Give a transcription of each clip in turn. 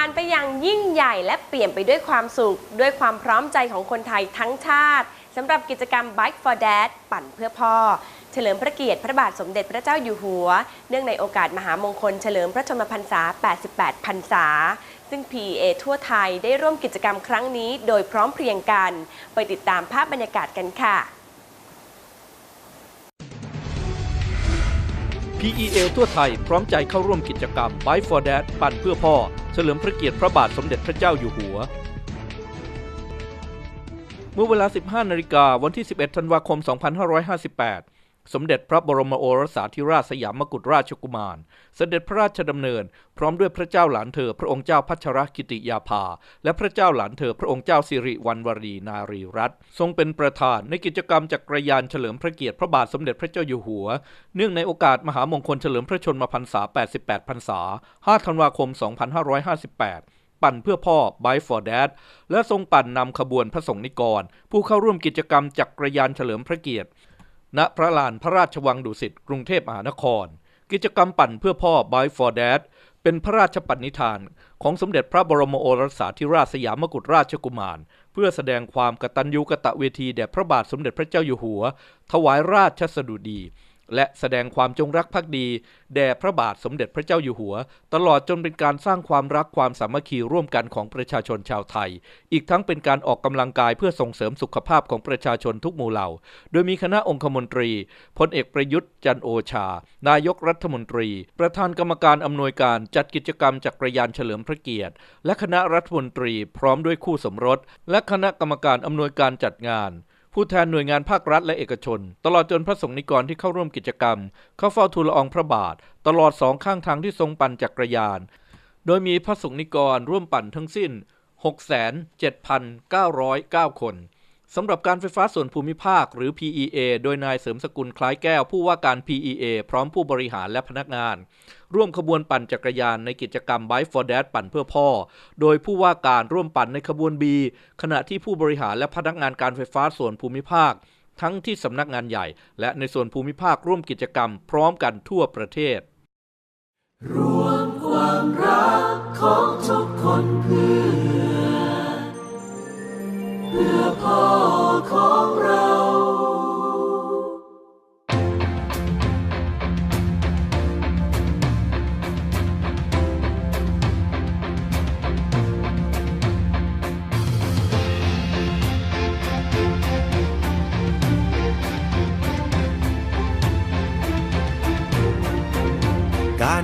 ผ่านไปอย่างยิ่งใหญ่และเปลี่ยนไปด้วยความสุข ด้วยความพร้อมใจของคนไทยทั้งชาติสำหรับกิจกรรม Bike for Dad ปั่นเพื่อพ่อ เฉลิมพระเกียรติพระบาทสมเด็จพระเจ้าอยู่หัว เนื่องในโอกาสมหามงคลเฉลิมพระชนมพรรษา 88 พรรษา ซึ่ง PEA ทั่วไทยได้ร่วมกิจกรรมครั้งนี้โดยพร้อมเพรียงกัน ไปติดตามภาพบรรยากาศกันค่ะ PEA ทั่วไทยพร้อมใจเข้าร่วมกิจกรรม Bike for Dad ปั่นเพื่อพ่อ เฉลิมพระเกียรติพระบาทสมเด็จพระเจ้าอยู่หัว เมื่อเวลา 15 นาฬิกาวันที่ 11 ธันวาคม 2558 สมเด็จพระบรมโอรสาธิราชสยามกุฎราชกุมาร เสด็จพระราชดำเนิน พร้อมด้วยพระเจ้าหลานเธอพระองค์เจ้าพัชรกิติยาภา และพระเจ้าหลานเธอพระองค์เจ้าสิริวัณวรีนารีรัตน์ทรงเป็นประธานในกิจกรรมจักรยานเฉลิมพระเกียรติพระบาทสมเด็จพระเจ้าอยู่หัว เนื่องในโอกาสมหามงคลเฉลิมพระชนมพรรษา 88 พรรษา 5 ธันวาคม 2558ปั่นเพื่อพ่อ Bike for Dad และทรงปั่นนำขบวนพระสงฆ์นิกร ผู้เข้าร่วมกิจกรรมจักรยานเฉลิมพระเกียรติ ณพระลานพระราชวังดุสิตกรุงเทพมหานคร กิจกรรมปั่นเพื่อพ่อ by for Dad เป็นพระราชปณิธาน ของสมเด็จพระบรมโอรสาธิราชสยามกุฎราชกุมาร เพื่อแสดงความกตัญญูกตะเวทีแด่พระบาทสมเด็จพระเจ้าอยู่หัว ถวายราชสดุดี และแสดงความจงรักภักดี แด่พระบาทสมเด็จพระเจ้าอยู่หัว ตลอดจนเป็นการสร้างความรักความสามัคคีร่วมกันของประชาชนชาวไทย อีกทั้งเป็นการออกกำลังกายเพื่อส่งเสริมสุขภาพของประชาชนทุกหมู่เหล่า โดยมีคณะองคมนตรีพลเอกประยุทธ์จันโอชา นายกรัฐมนตรี ประธานกรรมการอำนวยการจัดกิจกรรมจักรยานเฉลิมพระเกียรติ และคณะรัฐมนตรีพร้อมด้วยคู่สมรส และคณะกรรมการอำนวยการจัดงาน ผู้แทนหน่วยงานภาครัฐและเอกชน ตลอดจนพระสงฆ์นิกรที่เข้าร่วมกิจกรรม เข้าเฝ้าทูลอองพระบาท ตลอดสองข้างทางที่ทรงปั่นจักรยาน โดยมีพระสงฆ์นิกรร่วมปั่นทั้งสิ้น 6,7909 คน สำหรับการไฟฟ้าส่วนภูมิภาคหรือ PEA โดยนายเสริมสกุลคล้ายแก้วผู้ว่าการ PEA พร้อมผู้บริหารและพนักงาน ร่วมขบวนปั่นจักรยานในกิจกรรม Bike for Dad ปั่นเพื่อพ่อ โดยผู้ว่าการร่วมปั่นในขบวน B ขณะที่ผู้บริหารและพนักงานการไฟฟ้าส่วนภูมิภาค ทั้งที่สำนักงานใหญ่ และในส่วนภูมิภาคร่วมกิจกรรม พร้อมกันทั่วประเทศ รวมความรักของทุกคนเพื่อ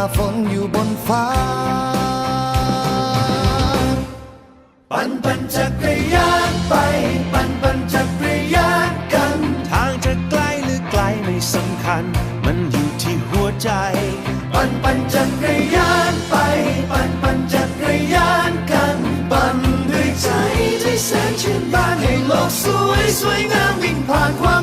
ฝ่าฝนอยู่บนฟ้า ปั่นปั่นจักรยานไป ปั่นปั่นจักรยานกัน ทางจะไกลหรือไกลไม่สำคัญ มันอยู่ที่หัวใจ ปั่นปั่นจักรยานไป ปั่นปั่นจักรยานกัน ปั่นด้วยใจที่แสนชื่นบานให้โลกสวยสวยงามวิ่งผ่านความ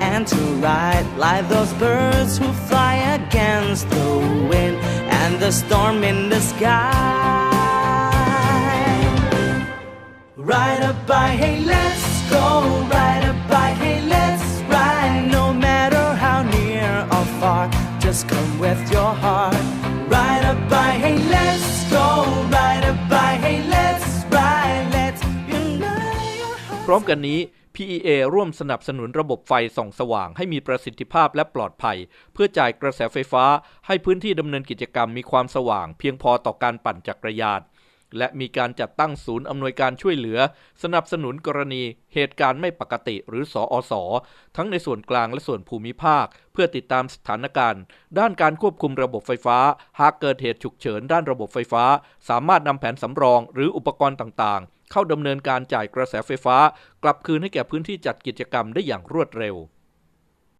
and to ride like those birds who fly against the wind and the storm in the sky. Ride a bike, hey, let's go. Ride a bike, hey, let's ride. No matter how near or far, just come with your heart. Ride a bike, hey, let's go. Ride a bike, hey, let's ride. Let's unite your hearts. พร้อมกันนี้ PEA ร่วมสนับสนุนระบบไฟส่องสว่างให้มีประสิทธิภาพและปลอดภัย เพื่อจ่ายกระแสไฟฟ้าให้พื้นที่ดำเนินกิจกรรมมีความสว่าง เพียงพอต่อการปั่นจักรยานและมีการจัดตั้งศูนย์อำนวยการช่วยเหลือ สนับสนุนกรณีเหตุการณ์ไม่ปกติหรือสออสทั้งในส่วนกลางและส่วนภูมิภาค เพื่อติดตามสถานการณ์ ด้านการควบคุมระบบไฟฟ้า หากเกิดเหตุฉุกเฉินด้านระบบไฟฟ้า สามารถนำแผนสำรองหรืออุปกรณ์ต่างๆ เข้าดำเนินการจ่ายกระแสไฟฟ้ากลับคืนให้แก่พื้นที่จัดกิจกรรมได้อย่างรวดเร็ว